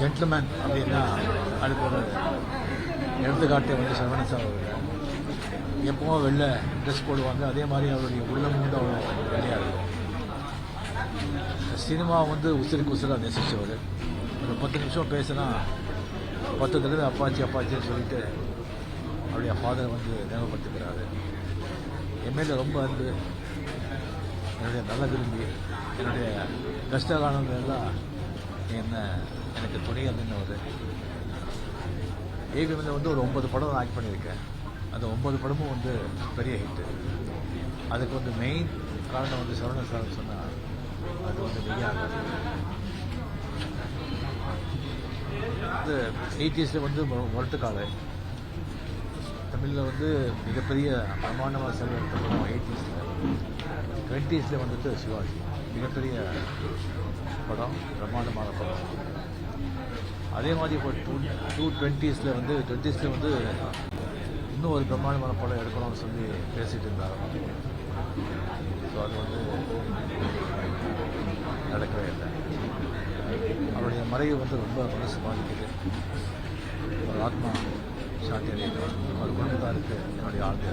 Gentleman அப்படின்னா அதுக்கு ஒரு எடுத்துக்காட்டு வந்து சரவணன் சார் அவர்கள். எப்பவும் வெளில ட்ரெஸ் போடுவாங்க அதே மாதிரி அவருடைய உள்ளமும் வந்து அவ்வளோ வெள்ளையாக இருக்கும். சினிமா வந்து உசிருக்கு உசிராக நேசித்தவர் ஒரு பத்து நிமிஷம் பேசினா பத்து தடவை அப்பாச்சி அப்பாச்சின்னு சொல்லிட்டு அவருடைய ஃபாதரை வந்து நினைவுபடுத்துக்கிறாரு என் ரொம்ப அன்பு. என்னுடைய நல்ல விரும்பி என்னுடைய கஷ்ட காலங்கள் எல்லாம் என்ன எனக்கு துணையாக ஒரு ஏவிஎம்ல வந்து ஒரு ஒன்பது படம் நான் ஆக்ட் பண்ணியிருக்கேன். அந்த ஒன்பது படமும் வந்து பெரிய ஹிட்டு அதுக்கு வந்து மெயின் காரணம் வந்து சரவண சார் சொன்னால் அது வந்து மெய்யாக வந்து எயிட்டிஸில் வந்து மு- முரட்டுக்காலை தமிழில் வந்து மிகப்பெரிய பிரமாண்டமாக செலவெடுத்த படம் எயிட்டிஸில் டுவெண்ட்டீஸில் வந்துட்டு சிவாஜி. மிகப்பெரிய படம் பிரம்மாண்டமான படம். அதே மாதிரி இப்போ டூ டூ டுவெண்ட்டீஸில் வந்து டுவெண்ட்டீஸில் வந்து இன்னும் ஒரு பிரம்மாண்டமான படம் எடுக்கணும்னு சொல்லி பேசிகிட்டு இருந்தாங்க. ஸோ அது வந்து நடக்கவே இல்லை. அவருடைய மறைவு வந்து ரொம்ப மனசு பாதிக்குது ஒரு ஆத்மா சாந்தி அடையட்டும். அவர் குடும்பத்தாருக்கு என்னுடைய ஆழ்ந்த